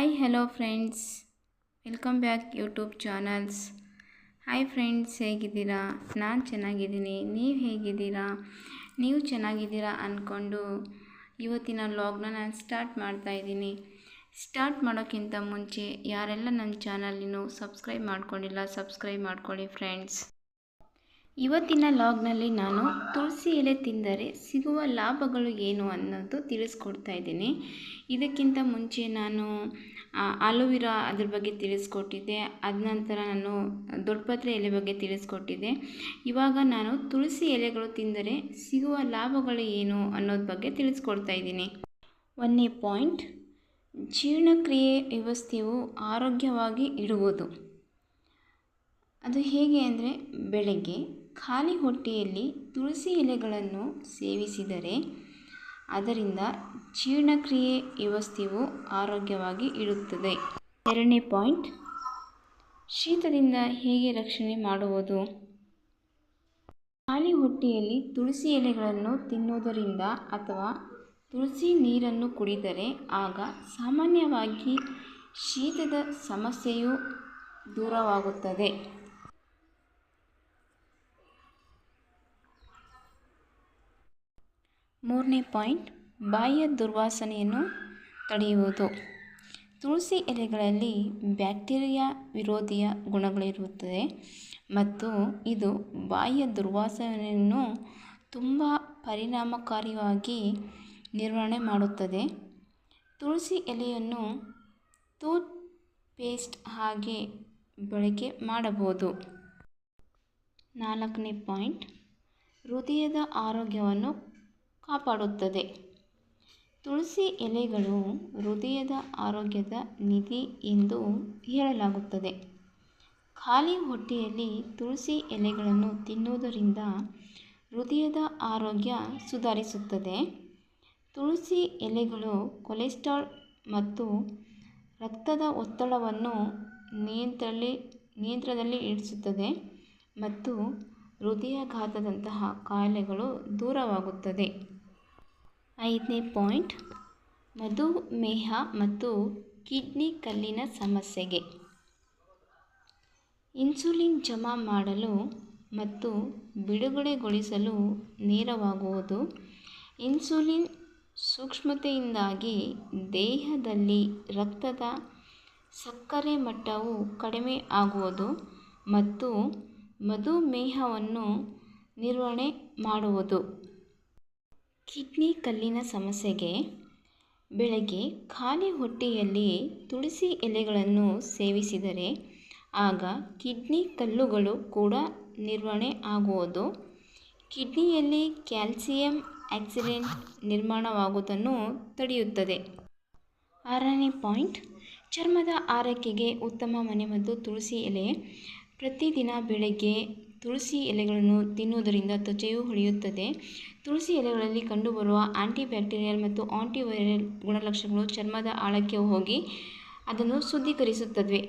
Hi hello friends welcome back YouTube channels hi friends ಹೇಗಿದ್ದೀರಾ? ನಾನು ಚೆನ್ನಾಗಿದ್ದೀನಿ. ನೀವು ಹೇಗಿದ್ದೀರಾ? ನೀವು ಚೆನ್ನಾಗಿದ್ದೀರಾ ಅಂದ್ಕೊಂಡು ಇವತ್ತಿನ ಲಾಗ್ನ ನಾನು ಸ್ಟಾರ್ಟ್ ಮಾಡ್ತಾ ಇದ್ದೀನಿ. ಸ್ಟಾರ್ಟ್ ಮಾಡೋಕ್ಕಿಂತ ಮುಂಚೆ ಯಾರೆಲ್ಲ ನನ್ನ ಚಾನಲಿನೂ ಸಬ್ಸ್ಕ್ರೈಬ್ ಮಾಡ್ಕೊಂಡಿಲ್ಲ ಸಬ್ಸ್ಕ್ರೈಬ್ ಮಾಡ್ಕೊಳ್ಳಿ ಫ್ರೆಂಡ್ಸ್ ಇವತ್ತಿನ ಲಾಗ್ನಲ್ಲಿ ನಾನು ತುಳಸಿ ಎಲೆ ತಿಂದರೆ ಸಿಗುವ ಲಾಭಗಳು ಏನು ಅನ್ನೋದು ತಿಳಿಸ್ಕೊಡ್ತಾ ಇದ್ದೀನಿ. ಇದಕ್ಕಿಂತ ಮುಂಚೆ ನಾನು ಆಲೋವಿರಾ ಅದ್ರ ಬಗ್ಗೆ ತಿಳಿಸ್ಕೊಟ್ಟಿದ್ದೆ. ಅದ ನಂತರ ನಾನು ದೊಡ್ಡಪತ್ರೆ ಎಲೆ ಬಗ್ಗೆ ತಿಳಿಸ್ಕೊಟ್ಟಿದ್ದೆ. ಇವಾಗ ನಾನು ತುಳಸಿ ಎಲೆಗಳು ತಿಂದರೆ ಸಿಗುವ ಲಾಭಗಳು ಏನು ಅನ್ನೋದ್ರ ಬಗ್ಗೆ ತಿಳಿಸ್ಕೊಡ್ತಾ ಇದ್ದೀನಿ. ಒಂದನೇ ಪಾಯಿಂಟ್, ಜೀರ್ಣಕ್ರಿಯೆ ವ್ಯವಸ್ಥೆಯು ಆರೋಗ್ಯವಾಗಿ ಇಡುವುದು ಅದು ಹೇಗೆ ಅಂದರೆ, ಬೆಳಗ್ಗೆ ಖಾಲಿ ಹೊಟ್ಟೆಯಲ್ಲಿ ತುಳಸಿ ಎಲೆಗಳನ್ನು ಸೇವಿಸಿದರೆ ಅದರಿಂದ ಜೀರ್ಣಕ್ರಿಯೆ ವ್ಯವಸ್ಥೆಯು ಆರೋಗ್ಯವಾಗಿ ಇಡುತ್ತದೆ ಎರಡನೇ ಪಾಯಿಂಟ್, ಶೀತದಿಂದ ಹೇಗೆ ರಕ್ಷಣೆ ಮಾಡುವುದು? ಖಾಲಿ ಹೊಟ್ಟೆಯಲ್ಲಿ ತುಳಸಿ ಎಲೆಗಳನ್ನು ತಿನ್ನುವುದರಿಂದ ಅಥವಾ ತುಳಸಿ ನೀರನ್ನು ಕುಡಿದರೆ ಆಗ ಸಾಮಾನ್ಯವಾಗಿ ಶೀತದ ಸಮಸ್ಯೆಯು ದೂರವಾಗುತ್ತದೆ. ಮೂರನೇ ಪಾಯಿಂಟ್, ಬಾಯಿಯ ದುರ್ವಾಸನೆಯನ್ನು ತಡೆಯುವುದು. ತುಳಸಿ ಎಲೆಗಳಲ್ಲಿ ಬ್ಯಾಕ್ಟೀರಿಯಾ ವಿರೋಧಿಯ ಗುಣಗಳಿರುತ್ತದೆ ಮತ್ತು ಇದು ಬಾಯಿಯ ದುರ್ವಾಸನೆಯನ್ನು ತುಂಬ ಪರಿಣಾಮಕಾರಿಯಾಗಿ ನಿರ್ವಹಣೆ ಮಾಡುತ್ತದೆ. ತುಳಸಿ ಎಲೆಯನ್ನು ಟೂತ್ ಪೇಸ್ಟ್ ಹಾಗೆ ಬಳಕೆ ಮಾಡಬಹುದು. ನಾಲ್ಕನೇ ಪಾಯಿಂಟ್, ಹೃದಯದ ಆರೋಗ್ಯವನ್ನು ಕಾಪಾಡುತ್ತದೆ. ತುಳಸಿ ಎಲೆಗಳು ಹೃದಯದ ಆರೋಗ್ಯದ ನಿಧಿ ಎಂದು ಹೇಳಲಾಗುತ್ತದೆ. ಖಾಲಿ ಹೊಟ್ಟೆಯಲ್ಲಿ ತುಳಸಿ ಎಲೆಗಳನ್ನು ತಿನ್ನುವುದರಿಂದ ಹೃದಯದ ಆರೋಗ್ಯ ಸುಧಾರಿಸುತ್ತದೆ. ತುಳಸಿ ಎಲೆಗಳು ಕೊಲೆಸ್ಟ್ರಾಲ್ ಮತ್ತು ರಕ್ತದ ಒತ್ತಡವನ್ನು ನಿಯಂತ್ರಲ್ಲಿ ನಿಯಂತ್ರಣದಲ್ಲಿ ಇಡಿಸುತ್ತದೆ ಮತ್ತು ಹೃದಯಾಘಾತದಂತಹ ಕಾಯಿಲೆಗಳು ದೂರವಾಗುತ್ತದೆ. ಐದನೇ ಪಾಯಿಂಟ್ ಮಧುಮೇಹ ಮತ್ತು ಕಿಡ್ನಿ ಕಲ್ಲಿನ ಸಮಸ್ಯೆಗೆ. ಇನ್ಸುಲಿನ್ ಜಮಾ ಮಾಡಲು ಮತ್ತು ಬಿಡುಗಡೆಗೊಳಿಸಲು ನೇರವಾಗುವುದು ಇನ್ಸುಲಿನ್ ಸೂಕ್ಷ್ಮತೆಯಿಂದಾಗಿ ದೇಹದಲ್ಲಿ ರಕ್ತದ ಸಕ್ಕರೆ ಮಟ್ಟವು ಕಡಿಮೆ ಆಗುವುದು ಮತ್ತು ಮಧುಮೇಹವನ್ನು ನಿರ್ವಹಣೆ ಮಾಡುವುದು. ಕಿಡ್ನಿ ಕಲ್ಲಿನ ಸಮಸ್ಯೆಗೆ ಬೆಳಗ್ಗೆ ಖಾಲಿ ಹೊಟ್ಟೆಯಲ್ಲಿ ತುಳಸಿ ಎಲೆಗಳನ್ನು ಸೇವಿಸಿದರೆ ಆಗ ಕಿಡ್ನಿ ಕಲ್ಲುಗಳು ಕೂಡ ನಿರ್ವಹಣೆ ಆಗುವುದು. ಕಿಡ್ನಿಯಲ್ಲಿ ಕ್ಯಾಲ್ಸಿಯಂ ಆಕ್ಸಿಡೆಂಟ್ ನಿರ್ಮಾಣವಾಗುವುದನ್ನು ತಡೆಯುತ್ತದೆ. ಆರನೇ ಪಾಯಿಂಟ್, ಚರ್ಮದ ಆರೈಕೆಗೆ ಉತ್ತಮ ಮನೆಮದ್ದು ತುಳಸಿ ಎಲೆ ಪ್ರತಿದಿನ ಬೆಳಗ್ಗೆ ತುಳಸಿ ಎಲೆಗಳನ್ನು ತಿನ್ನುವುದರಿಂದ ತ್ವಚೆಯು ಹೊಳೆಯುತ್ತದೆ. ತುಳಸಿ ಎಲೆಗಳಲ್ಲಿ ಕಂಡುಬರುವ ಆಂಟಿ ಬ್ಯಾಕ್ಟೀರಿಯಲ್ ಮತ್ತು ಆಂಟಿವೈರಲ್ ಗುಣಲಕ್ಷಣಗಳು ಚರ್ಮದ ಆಳಕ್ಕೆ ಹೋಗಿ ಅದನ್ನು ಶುದ್ಧೀಕರಿಸುತ್ತವೆ.